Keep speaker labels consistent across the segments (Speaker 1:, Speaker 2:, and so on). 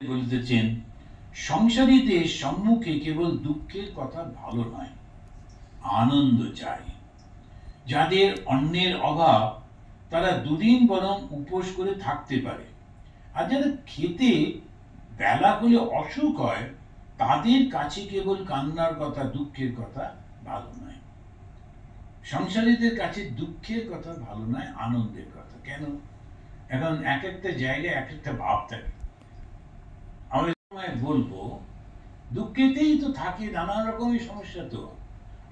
Speaker 1: বলিতেছেন সংসারীদের সম্মুখে কেবল দুঃখের কথা ভালো নয়, আনন্দ চাই। যাদের অন্যের অভাব, তারা দুদিন বরং উপোস করে থাকতে পারে। আর যারা খেতে বেলা হলে অসুখ হয়, তাদের কাছে কেবল কান্নার কথা, দুঃখের কথা ভালো নয়। সংসারীদের কাছে দুঃখের কথা ভালো নয়, আনন্দের কথা। কেন? এখন এক একটা জায়গায় এক একটা ভাব থাকে। সময় বলব, দুঃখেতেই তো থাকে নানা রকমের সমস্যা তো।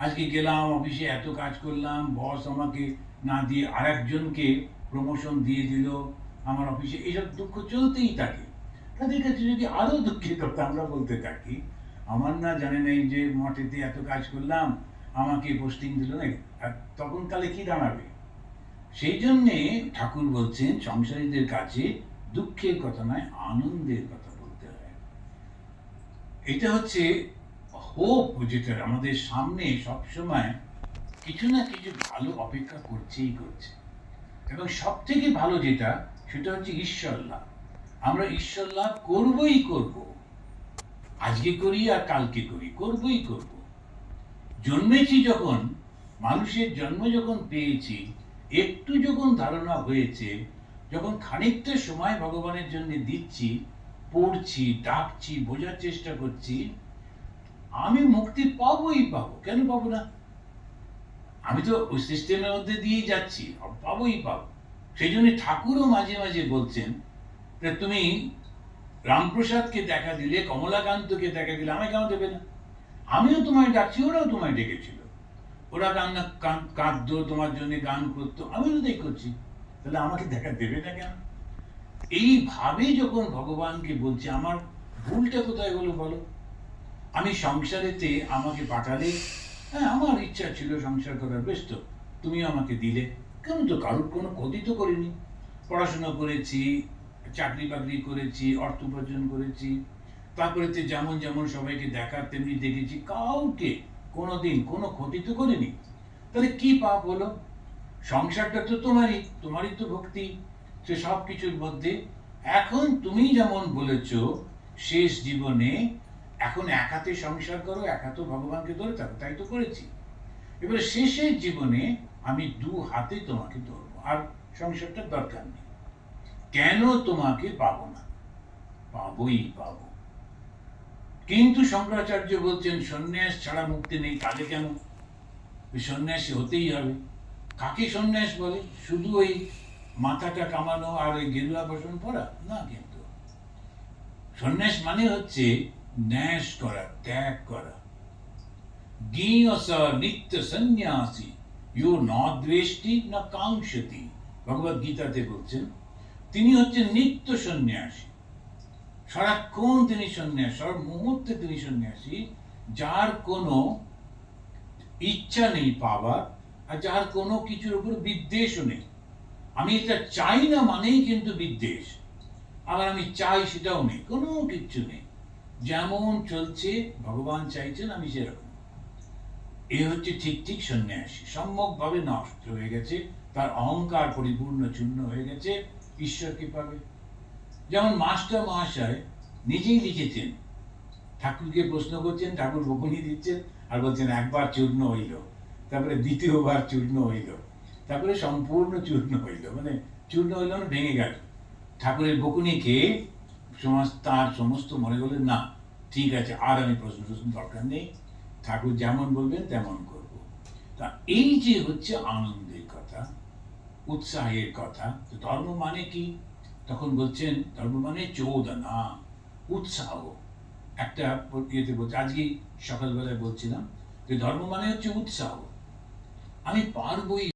Speaker 1: আজকে গেলাম, অফিসে এত কাজ করলাম, বস আমাকে না দিয়ে আরেকজনকে প্রমোশন দিয়ে দিল, আমার অফিসে এইসব দুঃখ চলতেই থাকে। তাদের কাছে যদি আরও দুঃখের কথা আমরা বলতে থাকি, আমার না জানে নেই যে মঠেতে এত কাজ করলাম, আমাকে পোস্টিং দিল না, আর তখন কালে কি দাঁড়াবে? সেই জন্যে ঠাকুর বলছেন, সংসারীদের কাছে দুঃখের কথা নয়, আনন্দের কথা। এটা হচ্ছে হোপ যেটা আমাদের সামনে সবসময় কিছু না কিছু ভালো অপেক্ষা করছেই করছে। এবং সব থেকে ভালো যেটা, সেটা হচ্ছে ঈশ্বর লাভ। আমরা ঈশ্বর লাভ করবই করব। আজকে করি আর কালকে করি, করবই করব। জন্মেছি যখন, মানুষের জন্ম যখন পেয়েছি, একটু যখন ধারণা হয়েছে, যখন খানিকটা সময় ভগবানের জন্য দিচ্ছি পড়ছি, ডাকছি, বোঝার চেষ্টা করছি, আমি মুক্তি পাবোই পাবো। কেন পাবো না? আমি তো ওই সিস্টেমের মধ্যে দিয়েই যাচ্ছি পাবোই পাবো। সেই জন্য ঠাকুরও মাঝে মাঝে বলছেন, যে তুমি রামপ্রসাদকে দেখা দিলে, কমলাকান্তকে দেখা দিলে, আমায় কেন দেবে না? আমিও তোমায় ডাকছি, ওরাও তোমায় ডেকেছিল। ওরা কান্না, কান- কাঁদতো, তোমার জন্য গান করতো, আমিও তো দেখ করছি। তাহলে আমাকে দেখা দেবে না কেন? এইভাবে যখন ভগবানকে বলছি, আমার ভুলটা কোথায় হলো বলো? আমি সংসারেতে আমাকে পাঠালে হ্যাঁ আমার ইচ্ছা ছিল সংসার করার, বেশ তো তুমি আমাকে দিলে। কেন তো কারোর কোনো ক্ষতি তো করিনি। পড়াশোনা করেছি, চাকরি বাকরি করেছি, অর্থ উপার্জন করেছি, তারপরে তো যেমন যেমন সবাইকে দেখার তেমনি দেখেছি, কাউকে কোনোদিন কোনো ক্ষতি তো করিনি। তাহলে কি পাপ হলো? সংসারটা তো তোমারই তোমারই তো ভক্তি। সে সব কিছুর মধ্যে, এখন তুমি যেমন বলেছ, শেষ জীবনে এখন এক হাতে সংসার করো, এক হাতে ভগবানকে ধরে থাকো তাই তো করেছি। এবারে শেষের জীবনে আমি দু হাতে তোমাকে ধরবো, আর সংসারটার দরকার নেই। কেন তোমাকে পাবো না? পাবোই পাবো। কিন্তু শঙ্করাচার্য বলছেন, সন্ন্যাস ছাড়া মুক্তি নেই, তাহলে কেন? ওই সন্ন্যাসী হতেই হবে। কাকে সন্ন্যাস বলে? শুধু ওই মাথাটা কামানো আর ওই গেরুয়া বসন পরা না কিন্তু। সন্ন্যাস মানে হচ্ছে ন্যাস করা, ত্যাগ করা। জ্ঞেয়স নিত্য সন্ন্যাসী, ইউ ন দ্বেষ্টি, না কাঙ্ক্ষতি। ভগবদ গীতাতে বলছেন, তিনি হচ্ছেন নিত্য সন্ন্যাসী। সারাক্ষণ তিনি সন্ন্যাস সব মুহূর্তে তিনি সন্ন্যাসী, যার কোনো ইচ্ছা নেই পাবার আর যার কোনো কিছুর উপর বিদ্বেষও নেই। আমি এটা চাই না মানেই কিন্তু বিদ্বেষ। আবার আমি চাই সেটাও নেই, কোনো কিচ্ছু নেই। যেমন চলছে, ভগবান চাইছেন আমি সেরকম। এ হচ্ছে ঠিক ঠিক সন্ন্যাসী। সম্যকভাবে নষ্ট হয়ে গেছে, তার অহংকার পরিপূর্ণ চূর্ণ হয়ে গেছে ঈশ্বরকে পাবে যেমন মাস্টার মহাশয় নিজেই লিখেছেন, ঠাকুরকে প্রশ্ন করছেন, ঠাকুর বকুনি দিচ্ছেন আর বলছেন একবার চূর্ণ হইল, তারপরে দ্বিতীয়বার চূর্ণ হইল। তারপরে সম্পূর্ণ চূর্ণ হইল মানে চূর্ণ হইল না ভেঙে গেল। ঠাকুরের বকুনি খেয়ে সমাজ তার সমস্ত মনে করলেন, না, ঠিক আছে, আর আমি প্রশ্ন প্রশ্ন দরকার নেই, ঠাকুর যেমন বলবেন, তেমন করব। তা এই যে হচ্ছে আনন্দের কথা, উৎসাহের কথা, তো ধর্ম মানে কি? তখন বলছেন, ধর্ম মানে চৌদনা, উৎসাহ। একটা ইয়েতে বলছে আজকেই সকালবেলায় বলছিলাম যে ধর্ম মানে হচ্ছে উৎসাহ। আমি পারবই